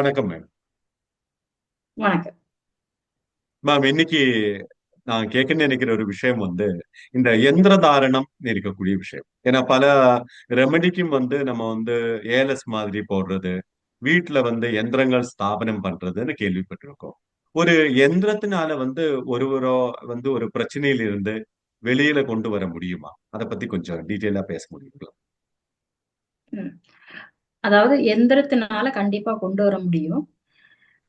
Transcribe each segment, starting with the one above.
வணக்கம் மேம் வணக்கம். மேம் இன்னைக்கு நான் கேட்க நினைக்கிற ஒரு விஷயம் வந்து இந்த எந்திர தாரணம் இருக்கக்கூடிய விஷயம். ஏன்னா பல ரெமெடிக்கும் வந்து நம்ம வந்து ஏலஸ் மாதிரி போடுறது வீட்டுல வந்து எந்திரங்கள் ஸ்தாபனம் பண்றதுன்னு கேள்விப்பட்டிருக்கோம். ஒரு எந்திரத்தினால வந்து ஒருவரோ வந்து ஒரு பிரச்சனையில இருந்து வெளியில கொண்டு வர முடியுமா? அதை பத்தி கொஞ்சம் டீட்டெயிலா பேச முடியுங்களா. அதாவது எந்திரத்தினால கண்டிப்பா கொண்டு வர முடியும்.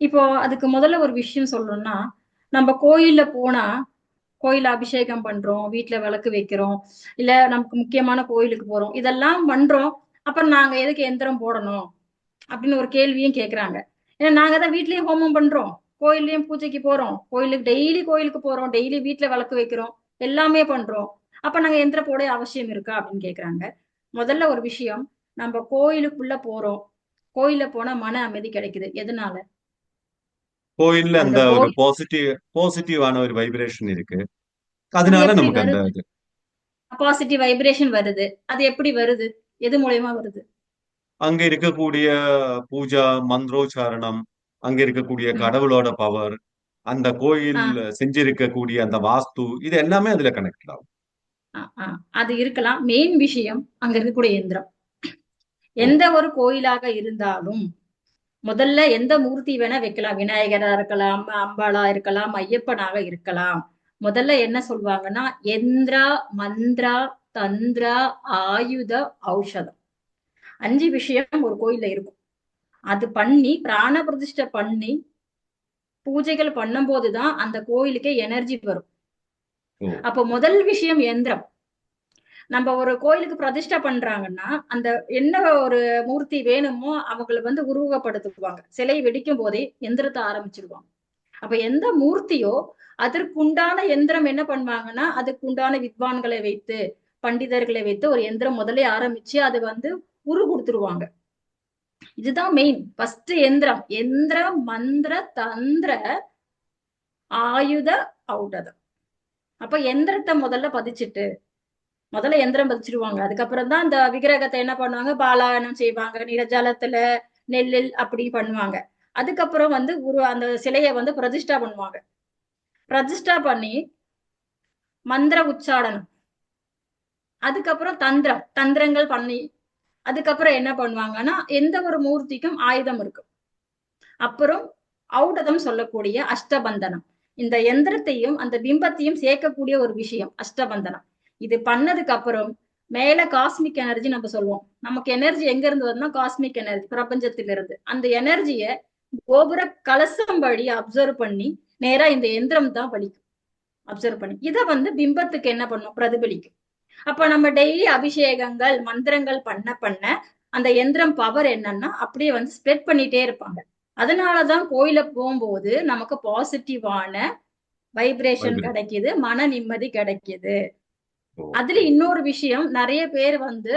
இப்போ அதுக்கு முதல்ல ஒரு விஷயம் சொல்லணும்னா நம்ம கோயில்ல போனா கோயில் அபிஷேகம் பண்றோம் வீட்டுல விளக்கு வைக்கிறோம் இல்ல நமக்கு முக்கியமான கோயிலுக்கு போறோம் இதெல்லாம் பண்றோம் அப்புறம் நாங்க எதுக்கு எந்திரம் போடணும்? அப்படின்னு ஒரு கேள்வியும் கேக்குறாங்க. ஏன்னா நாங்க தான் வீட்லயும் ஹோமம் பண்றோம் கோயில்லயும் பூஜைக்கு போறோம் கோயிலுக்கு டெய்லி கோயிலுக்கு போறோம் டெய்லி வீட்டுல விளக்கு வைக்கிறோம் எல்லாமே பண்றோம். அப்ப நாங்க எந்திரம் போட அவசியம் இருக்கா அப்படின்னு கேக்குறாங்க. முதல்ல ஒரு விஷயம் நம்ம கோயிலுக்குள்ள போறோம். கோயில்ல போனா மன அமைதி கிடைக்குது. எதனால? கோயில்ல அந்த ஒரு கோயில் பாசிட்டிவ் பாசிட்டிவான ஒரு வைப்ரேஷன் இருக்கு. அது அதனால நமக்கு அந்த இது. பாசிட்டிவ் வைப்ரேஷன் வருது. அது எப்படி வருது? எது மூலியமா வருது? அங்க இருக்கக்கூடிய பூஜா மந்திரோச்சாரணம் அங்க இருக்கக்கூடிய. கடவுளோட பவர் அந்த கோயில் செஞ்சிருக்கக்கூடிய அந்த வாஸ்து இது எல்லாமே அதுல கனெக்ட் ஆகும். அது இருக்கலாம். மெயின் விஷயம் அங்க இருக்கக்கூடிய எந்திரம் ஓ எந்த ஒரு கோயிலாக இருந்தாலும் முதல்ல எந்த மூர்த்தி வேணா வைக்கலாம். விநாயகரா இருக்கலாம் அம்பாளா இருக்கலாம் ஐயப்பனாக இருக்கலாம். முதல்ல என்ன சொல்லுவாங்கன்னா எந்திரா மந்திரா தந்திரா ஆயுத ஔஷதம். அஞ்சு விஷயம் ஒரு கோயில்ல இருக்கும். அது பண்ணி பிராண பிரதிஷ்டை பண்ணி பூஜைகள் பண்ணும்போதுதான் அந்த கோயிலுக்கே எனர்ஜி வரும். அப்போ முதல் விஷயம் எந்திரம். நம்ம ஒரு கோயிலுக்கு பிரதிஷ்டை பண்றாங்கன்னா அந்த என்ன ஒரு மூர்த்தி வேணுமோ அவங்களை வந்து உருவகப்படுத்துவாங்க. சிலை வெடிக்கும் போதே எந்திரத்தை ஆரம்பிச்சிடுவாங்க அப்ப எந்த மூர்த்தியோ அதற்குண்டான எந்திரம் என்ன பண்ணுவாங்கன்னா அதுக்குண்டான வித்வான்களை வைத்து பண்டிதர்களை வைத்து ஒரு எந்திரம் முதல்ல ஆரம்பிச்சு அது வந்து உரு கொடுத்துருவாங்க. இதுதான் மெயின் ஃபர்ஸ்ட் எந்திரம். எந்திரம் மந்திர தந்திர ஆயுத ஔடதம். அப்ப எந்திரத்தை முதல்ல பதிச்சுட்டு முதல்ல எந்திரம் பதிச்சிருவாங்க. அதுக்கப்புறம் தான் அந்த விக்கிரகத்தை என்ன பண்ணுவாங்க? பாலாயனம் செய்வாங்க. நிலஜலத்துல நெல்லில் அப்படி பண்ணுவாங்க. அதுக்கப்புறம் வந்து உரு அந்த சிலையை வந்து பிரதிஷ்டா பண்ணுவாங்க. பிரதிஷ்டா பண்ணி மந்திர உச்சாடனம் அதுக்கப்புறம் தந்திரம். தந்திரங்கள் பண்ணி அதுக்கப்புறம் என்ன பண்ணுவாங்கன்னா எந்த ஒரு மூர்த்திக்கும் ஆயுதம் இருக்கும். அப்புறம் ஔடதம் சொல்லக்கூடிய அஷ்டபந்தனம். இந்த எந்திரத்தையும் அந்த பிம்பத்தையும் சேர்க்கக்கூடிய ஒரு விஷயம் அஷ்டபந்தனம். இது பண்ணதுக்கு அப்புறம் மேல காஸ்மிக் எனர்ஜி நம்ம சொல்லுவோம். நமக்கு எனர்ஜி எங்க இருந்து வருதுன்னா காஸ்மிக் எனர்ஜி பிரபஞ்சத்திலிருந்து. அந்த எனர்ஜிய கோபுர கலசம் வழி அப்சர்வ் பண்ணி நேரா இந்த எந்திரம் தான் வலிக்கும். அப்சர்வ் பண்ணி. இதை வந்து பிம்பத்துக்கு என்ன பண்ணும்? பிரதிபலிக்கும். அப்ப நம்ம டெய்லி அபிஷேகங்கள் மந்திரங்கள் பண்ண பண்ண அந்த எந்திரம் பவர் என்னன்னா அப்படியே வந்து ஸ்ப்ரெட் பண்ணிட்டே இருப்பாங்க. அதனாலதான் கோயில போகும்போது நமக்கு பாசிட்டிவான வைப்ரேஷன் கிடைக்குது மன நிம்மதி கிடைக்குது. அதுல இன்னொரு விஷயம் நிறைய பேர் வந்து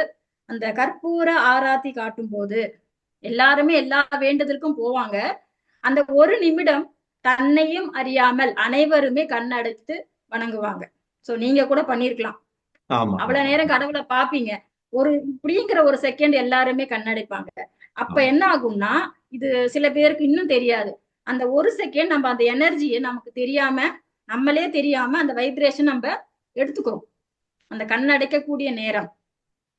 அந்த கற்பூர ஆராத்தி காட்டும் போது எல்லாருமே எல்லா வேண்டுதலுக்கும் போவாங்க. அந்த ஒரு நிமிடம் தன்னையும் அறியாமல் அனைவருமே கண்ணடைத்து வணங்குவாங்க. சோ நீங்க கூட பண்ணிருக்கலாம். அவ்வளவு நேரம் கடவுளை பாப்பீங்க ஒரு இப்படிங்கிற ஒரு செகண்ட் எல்லாருமே கண்ணடைப்பாங்க. அப்ப என்ன ஆகும்னா இது சில பேருக்கு இன்னும் தெரியாது. அந்த ஒரு செகண்ட் நம்ம அந்த எனர்ஜியை நமக்கு தெரியாம நம்மளே தெரியாம அந்த வைப்ரேஷன் நம்ம எடுத்துக்கிறோம். அந்த கண்ணடைக்கக்கூடிய நேரம்.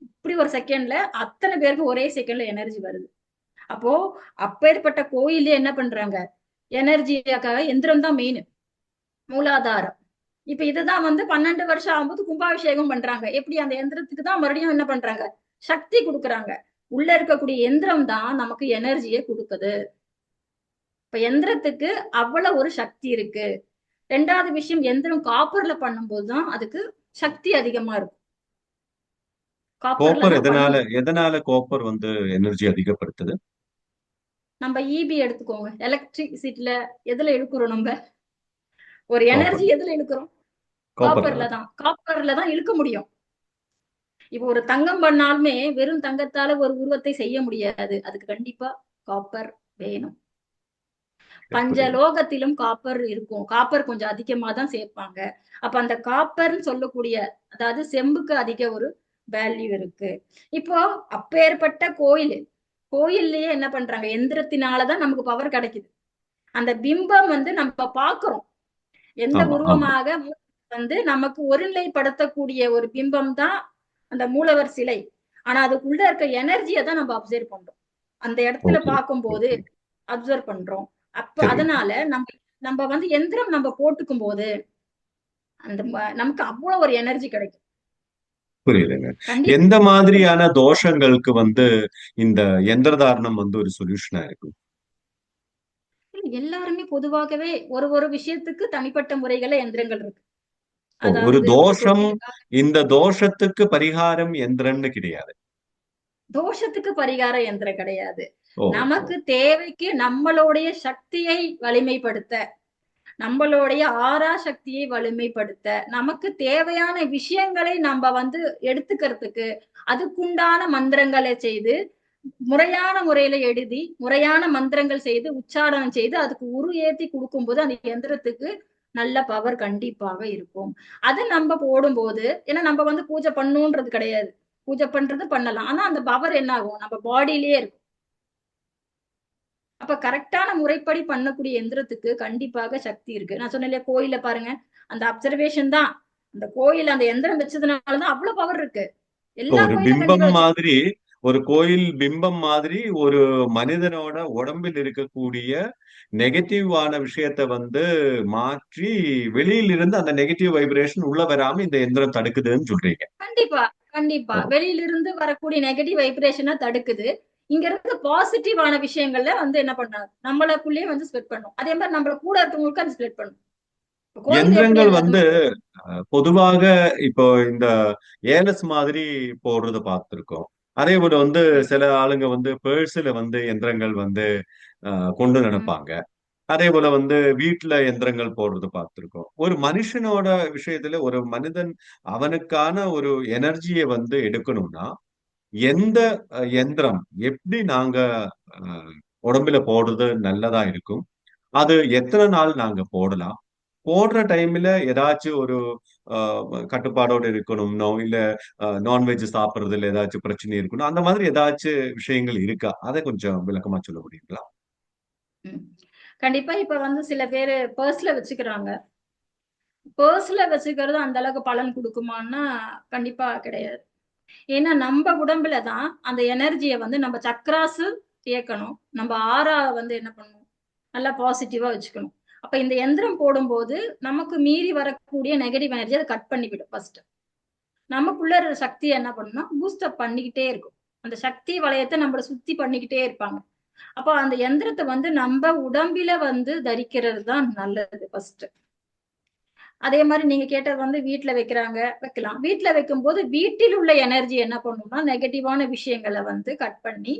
இப்படி ஒரு செகண்ட்ல அத்தனை பேருக்கு ஒரே செகண்ட்ல எனர்ஜி வருது. அப்போ அப்பேற்பட்ட கோயிலே என்ன பண்றாங்க? எனர்ஜிக்காக எந்திரம் தான் மெயின் மூலாதாரம். இப்ப இதுதான் வந்து பன்னெண்டு வருஷம் ஆகும்போது கும்பாபிஷேகம் பண்றாங்க. எப்படி அந்த எந்திரத்துக்கு தான் மறுபடியும் என்ன பண்றாங்க? சக்தி கொடுக்குறாங்க. உள்ள இருக்கக்கூடிய எந்திரம் தான் நமக்கு எனர்ஜியை கொடுக்குது. இப்ப எந்திரத்துக்கு அவ்வளவு ஒரு சக்தி இருக்கு. ரெண்டாவது விஷயம் எந்திரம் காப்பர்ல பண்ணும்போது தான் அதுக்கு சக்தி அதிகமா இருக்கும். கோப்பர் தான் எதனால எதனால கோப்பர் வந்து எனர்ஜி அதிகப்படுத்துது? நம்ம இபி எடுத்துக்கோங்க. எலக்ட்ரிசிட்டில எதுல இழுக்கிறோம் நம்ம? ஒரு எனர்ஜி எதுல இழுக்கிறோம்? காப்பர்ல தான். காப்பர்ல தான் இழுக்க முடியும். இப்போ ஒரு தங்கம் பண்ணாலுமே வெறும் தங்கத்தால ஒரு உருவத்தை செய்ய முடியாது. அதுக்கு கண்டிப்பா காப்பர் வேணும். பஞ்ச லோகத்திலும் காப்பர் இருக்கும். காப்பர் கொஞ்சம் அதிகமா தான் சேர்ப்பாங்க. அப்ப அந்த காப்பர்னு சொல்லக்கூடிய அதாவது செம்புக்கு அதிக ஒரு வேல்யூ இருக்கு. இப்போ அப்பேற்பட்ட கோயில் கோயில்லயே என்ன பண்றாங்க? எந்திரத்தினாலதான் நமக்கு பவர் கிடைக்குது. அந்த பிம்பம் வந்து நம்ம பாக்குறோம் எந்த. உருவமாக வந்து நமக்கு ஒருநிலைப்படுத்தக்கூடிய ஒரு பிம்பம் தான் அந்த மூலவர் சிலை. ஆனா அதுக்குள்ள இருக்க எனர்ஜியை தான் நம்ம அப்சர்வ் பண்றோம். அந்த இடத்துல பார்க்கும்போது. அப்சர்வ் பண்றோம். அப்ப. அதனால நம்ம நம்ம வந்து எந்திரம் நம்ம போட்டுக்கும் போது அந்த நமக்கு அவ்வளவு ஒரு எனர்ஜி கிடைக்கும். புரியுதுங்க. எந்த மாதிரியான தோஷங்களுக்கு வந்து இந்த எந்திர தாரணம் வந்து ஒரு சொல்யூஷனா இருக்கும்? எல்லாருமே பொதுவாகவே ஒரு ஒரு விஷயத்துக்கு தனிப்பட்ட முறைகள எந்திரங்கள் இருக்கு. ஒரு தோஷம் இந்த தோஷத்துக்கு பரிகாரம் எந்திரன்னு கிடையாது. தோஷத்துக்கு பரிகார எந்திரம் கிடையாது. நமக்கு தேவைக்கு நம்மளுடைய சக்தியை வலிமைப்படுத்த நம்மளுடைய ஆறா சக்தியை வலிமைப்படுத்த நமக்கு தேவையான விஷயங்களை நம்ம வந்து எடுத்துக்கிறதுக்கு அதுக்குண்டான மந்திரங்களை செய்து முறையான முறையில எழுதி முறையான மந்திரங்கள் செய்து உச்சாரணம் செய்து அதுக்கு உரு ஏத்தி கொடுக்கும்போது அந்த எந்திரத்துக்கு நல்ல பவர் கண்டிப்பாக இருக்கும். அது நம்ம போடும்போது ஏன்னா நம்ம வந்து பூஜை பண்ணுன்றது கிடையாது. பூஜை பண்றது பண்ணலாம். ஆனா அந்த பவர் என்ன ஆகும் நம்ம பாடியிலேயே இருக்கும். அப்ப கரெக்டான முறைப்படி பண்ணக்கூடிய எந்திரத்துக்கு கண்டிப்பாக சக்தி இருக்கு. நான் சொன்னேன் இல்லையா கோயில பாருங்க. அந்த அப்சர்வேஷன் தான். அந்த கோயில் அந்த எந்திரம் வச்சதுனாலதான் அவ்வளவு பவர் இருக்கு. ஒரு பிம்பம் மாதிரி ஒரு கோயில் பிம்பம் மாதிரி ஒரு மனிதனோட உடம்பில் இருக்கக்கூடிய நெகட்டிவான விஷயத்த வந்து மாற்றி வெளியில இருந்து அந்த நெகட்டிவ் வைப்ரேஷன் உள்ள வராம இந்த எந்திரம் தடுக்குதுன்னு சொல்றீங்க. கண்டிப்பா கண்டிப்பா. வெளியில இருந்து வரக்கூடிய நெகட்டிவ் வைப்ரேஷனை தடுக்குது. இங்க இருந்து பாசிட்டிவான விஷயங்கள்ல வந்து என்ன பண்ணாது நம்மளுக்குள்ளேயே வந்து ஸ்ப்ரெட் பண்ணும். அதே மாதிரி நம்மள கூட இருக்கவங்களுக்கு அது ஸ்ப்ரெட் பண்ணும். எந்திரங்கள் வந்து பொதுவாக இப்போ இந்த ஏலஸ் மாதிரி போடுறத பார்த்திருக்கோம். அதே போல வந்து சில ஆளுங்க வந்து பேர்ஸ்ல வந்து எந்திரங்கள் வந்து கொண்டு நடப்பாங்க. அதே போல வந்து வீட்டுல எந்திரங்கள் போடுறது பார்த்திருக்கோம். ஒரு மனுஷனோட விஷயத்துல ஒரு மனிதன் அவனுக்கான ஒரு எனர்ஜியை வந்து எடுக்கணும்னா எந்த எந்திரம் எப்படி நாங்க அஹ், உடம்புல போடுறது நல்லதா இருக்கும்? அது எத்தனை நாள் நாங்க போடலாம்? போடுற டைம்ல ஏதாச்சும் ஒரு அஹ், கட்டுப்பாடோட இருக்கணும்னோ இல்ல நான்வெஜ் சாப்பிடுறதுல ஏதாச்சும் பிரச்சனை இருக்கணும்? அந்த மாதிரி ஏதாச்சும் விஷயங்கள் இருக்கா? அதை கொஞ்சம் விளக்கமா சொல்ல முடியுங்களா? கண்டிப்பா இப்ப வந்து சில பேரு பர்ஸ்ல வச்சுக்கிறாங்க. பர்ஸ்ல வச்சுக்கிறது அந்த அளவுக்கு பலன் கொடுக்குமான்னா கண்டிப்பா கிடையாது. ஏன்னா நம்ம உடம்புல தான் அந்த எனர்ஜியை வந்து நம்ம சக்ராசு இயக்கணும். நம்ம ஆறா வந்து என்ன பண்ணணும்? நல்லா பாசிட்டிவா வச்சுக்கணும். அப்ப இந்த எந்திரம் போடும்போது நமக்கு மீறி வரக்கூடிய நெகட்டிவ் எனர்ஜி அதை கட் பண்ணிவிடும் ஃபர்ஸ்ட் நமக்குள்ள இருக்கிற சக்தியை என்ன பண்ணணும்னா பூஸ்டப் பண்ணிக்கிட்டே இருக்கும். அந்த சக்தி வளையத்தை நம்மள சுத்தி பண்ணிக்கிட்டே இருப்பாங்க. அப்போ அந்த எந்திரத்தை வந்து நம்ம உடம்பில வந்து தரிக்கிறது தான் நல்லது ஃபர்ஸ்ட் அதே மாதிரி நீங்க கேட்டது வந்து வீட்டுல வைக்கிறாங்க வைக்கலாம். வீட்டுல வைக்கும்போது வீட்டில் உள்ள எனர்ஜி என்ன பண்ணும்னா நெகட்டிவான விஷயங்களை வந்து கட் பண்ணி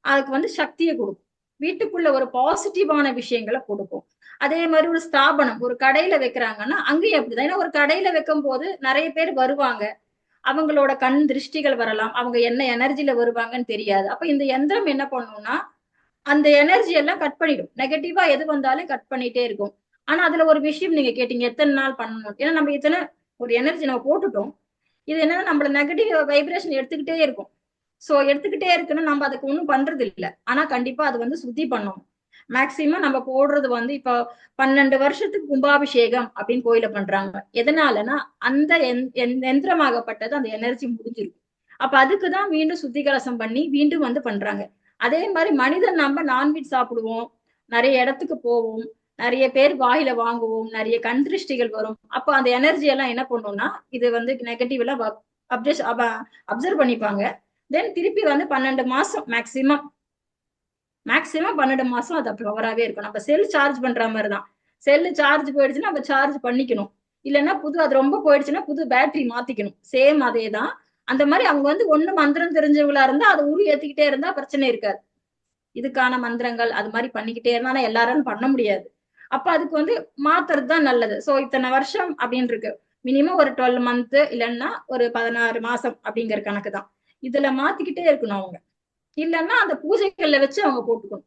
அதுக்கு வந்து சக்தியை கொடுக்கும். வீட்டுக்குள்ள ஒரு பாசிட்டிவான விஷயங்களை கொடுக்கும். அதே மாதிரி ஒரு ஸ்தாபனம் ஒரு கடையில வைக்கிறாங்கன்னா அங்கேயும் அப்படிதான். ஏன்னா ஒரு கடையில வைக்கும் போது நிறைய பேர் வருவாங்க. அவங்களோட கண் திருஷ்டிகள் வரலாம். அவங்க என்ன எனர்ஜில வருவாங்கன்னு தெரியாது. அப்ப இந்த எந்திரம் என்ன பண்ணும்னா அந்த எனர்ஜி எல்லாம் கட் பண்ணிடும். நெகட்டிவா எது வந்தாலும் கட் பண்ணிட்டே இருக்கும். ஆனா அதுல ஒரு விஷயம் நீங்க கேட்டீங்க எத்தனை நாள் பண்ணணும்? ஏன்னா நம்ம இத்தனை ஒரு எனர்ஜி நம்ம போட்டுட்டோம். இது என்னன்னா நம்மள நெகட்டிவ் வைப்ரேஷன் எடுத்துக்கிட்டே இருக்கும். சோ எடுத்துக்கிட்டே இருக்கணும் நம்ம அதுக்கு ஒண்ணும் பண்றது இல்ல ஆனா கண்டிப்பா அது வந்து சுத்தி பண்ணணும் மேக்சிமம் நம்ம போடுறது வந்து இப்போ பன்னெண்டு வருஷத்துக்கு கும்பாபிஷேகம் அப்படின்னு கோயில பண்றாங்க. எதனாலன்னா அந்த எந்- எந்- எந்திரமாகப்பட்டது அந்த எனர்ஜி முடிஞ்சிருக்கும். அப்ப அதுக்குதான் மீண்டும் சுத்திகலசம் பண்ணி மீண்டும் வந்து பண்றாங்க. அதே மாதிரி மனிதன் நம்ம நான்வெஜ் சாப்பிடுவோம். நிறைய இடத்துக்கு போவோம். நிறைய பேர் வாயில வாங்குவோம் நிறைய கண் திருஷ்டிகள் வரும். அப்போ அந்த எனர்ஜி எல்லாம் என்ன பண்ணும்னா இது வந்து நெகட்டிவ் எல்லாம் அப்சர்வ் பண்ணிப்பாங்க. தென் திருப்பி வந்து பன்னெண்டு மாசம் மேக்சிமம் மேக்சிமம் பன்னெண்டு மாசம் அது பவராகவே இருக்கும். நம்ம செல் சார்ஜ் பண்ற மாதிரி தான். செல்லு சார்ஜ் போயிடுச்சுன்னா நம்ம சார்ஜ் பண்ணிக்கணும். இல்லைன்னா புது அது ரொம்ப போயிடுச்சுன்னா புது பேட்டரி மாத்திக்கணும். சேம் அதே தான். அந்த மாதிரி அவங்க வந்து ஒண்ணு மந்திரம் தெரிஞ்சவங்களா இருந்தா அதை உரு ஏத்திக்கிட்டே இருந்தா பிரச்சனை இருக்காது. இதுக்கான மந்திரங்கள் அது மாதிரி பண்ணிக்கிட்டே இருந்தா எல்லாரும் பண்ண முடியாது. அப்ப அதுக்கு வந்து மாத்துறது தான் நல்லது. சோ இத்தனை வருஷம் அப்படின்னு இருக்கு மினிமம் ஒரு டுவெல் மந்த் இல்லைன்னா ஒரு பதினாறு மாசம் அப்படிங்கிற கணக்கு தான். இதுல மாத்திக்கிட்டே இருக்கணும் அவங்க. இல்லைன்னா அந்த பூஜைகள்ல வச்சு அவங்க போட்டுக்கணும்.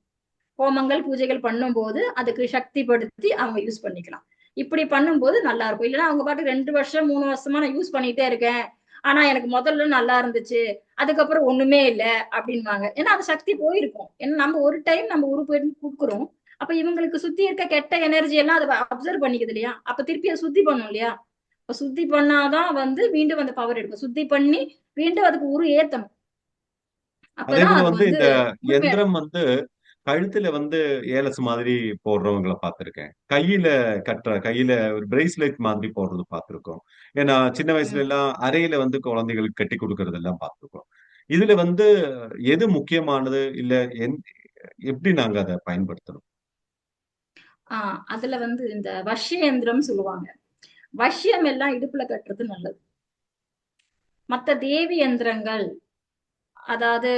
ஹோமங்கள் பூஜைகள் பண்ணும்போது அதுக்கு சக்திப்படுத்தி அவங்க யூஸ் பண்ணிக்கலாம். இப்படி பண்ணும்போது நல்லா இருக்கும். இல்லைன்னா அவங்க பாட்டு ரெண்டு வருஷம் மூணு வருஷமா நான் யூஸ் பண்ணிட்டே இருக்கேன். ஆனா எனக்கு முதல்ல நல்லா இருந்துச்சு. அதுக்கப்புறம் ஒண்ணுமே இல்ல அப்படின்வாங்க ஏன்னா அது சக்தி போயிருக்கும். ஏன்னா நம்ம ஒரு டைம் நம்ம உறுப்பு கொடுக்குறோம். அப்ப இவங்களுக்கு சுத்தி இருக்க கெட்ட எனர்ஜி எல்லாம் அதை அப்சர்வ் பண்ணிக்குது இல்லையா? அப்ப திருப்பி அதை சுத்தி பண்ணும் இல்லையா? இப்ப சுத்தி பண்ணாதான் வந்து மீண்டும் அந்த பவர் எடுக்கும். சுத்தி பண்ணி மீண்டும் அதுக்கு உரு ஏத்தணும். அப்பதான் அது வந்து இந்த எந்திரம் வந்து கழுத்துல வந்து ஏலஸ் மாதிரி போடுறவங்களை பார்த்திருக்கேன். கையில கட்டுற கையில ஒரு பிரேஸ்லெட் மாதிரி போடுறது பார்த்திருக்கோம். ஏன்னா சின்ன வயசுல. எல்லாம் அறையில வந்து குழந்தைகளுக்கு கட்டி கொடுக்கறது எல்லாம் பார்த்திருக்கோம். இதுல வந்து எது முக்கியமானது? இல்ல எப்படி நாங்க அதை பயன்படுத்தணும்? ஆஹ் அதுல வந்து இந்த வஷ்ய யந்திரம் சொல்லுவாங்க. வஷ்யம் எல்லாம் இடுப்புல கட்டுறது நல்லது. மத்த தேவி யந்திரங்கள் அதாவது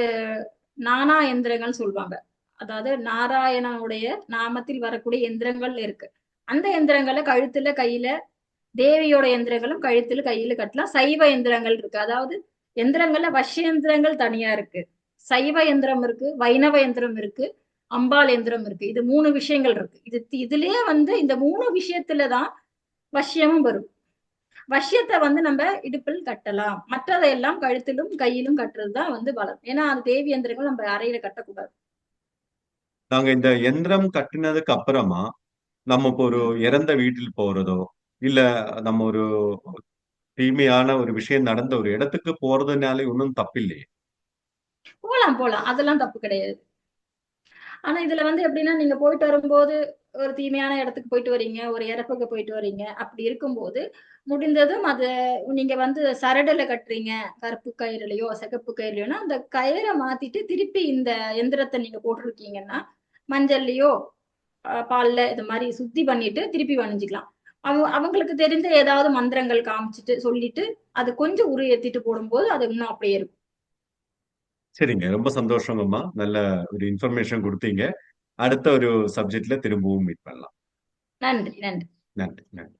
நானா எந்திரங்கள் சொல்லுவாங்க அதாவது நாராயணனுடைய நாமத்தில் வரக்கூடிய எந்திரங்கள் இருக்கு. அந்த எந்திரங்களை கழுத்துல கையில தேவியோட எந்திரங்களும் கழுத்துல கையில கட்டலாம். சைவ எந்திரங்கள் இருக்கு. அதாவது எந்திரங்கள்ல வஷ்ய எந்திரங்கள் தனியா இருக்கு. சைவ எந்திரம் இருக்கு வைணவ எந்திரம் இருக்கு. அம்பாள் எந்திரம் இருக்கு. இது மூணு விஷயங்கள் இருக்கு. இது இதுலயே வந்து இந்த மூணு விஷயத்துலதான் வஷ்யமும் வரும். வஷ்யத்தை வந்து நம்ம இடுப்பில் கட்டலாம். மற்றதையெல்லாம் கழுத்திலும் கையிலும் கட்டுறதுதான் வந்து பலம் ஏன்னா அது தேவி எந்திரங்கள் நம்ம அறையில கட்டக்கூடாது. நாங்க இந்த எந்திரம் கட்டினதுக்கு அப்புறமா நம்ம இப்போ ஒரு. இறந்த வீட்டில் போறதோ இல்ல நம்ம ஒரு தீமையான ஒரு விஷயம் நடந்த ஒரு இடத்துக்கு போறதுனாலே ஒன்றும் தப்பில்லையே. போலாம் போலாம். அதெல்லாம் தப்பு கிடையாது. ஆனா இதுல வந்து எப்படின்னா நீங்க போயிட்டு வரும்போது ஒரு தீமையான இடத்துக்கு போயிட்டு வரீங்க ஒரு இறப்புக்கு போயிட்டு வரீங்க. அப்படி இருக்கும்போது முடிந்ததும் அது நீங்க வந்து சரடுல கட்டுறீங்க கருப்பு கயிறுலயோ சிகப்பு கயிறுலையோனா அந்த கயிறை மாத்திட்டு திருப்பி இந்த எந்திரத்தை நீங்க போட்டிருக்கீங்கன்னா மஞ்சள்லயோ பால்ல இது மாதிரி சுத்தி பண்ணிட்டு திருப்பி வணிஞ்சிக்கலாம். அவ அவங்களுக்கு தெரிஞ்ச ஏதாவது மந்திரங்கள் காமிச்சிட்டு சொல்லிட்டு அது கொஞ்சம் உரு ஏத்திட்டு போடும்போது அது இன்னும் அப்படியே இருக்கும். சரிங்க. ரொம்ப சந்தோஷங்கம்மா நல்ல ஒரு இன்ஃபர்மேஷன் கொடுத்தீங்க. அடுத்த ஒரு சப்ஜெக்ட்ல திரும்பவும் மீட் பண்ணலாம். நன்றி நன்றி. நன்றி நன்றி.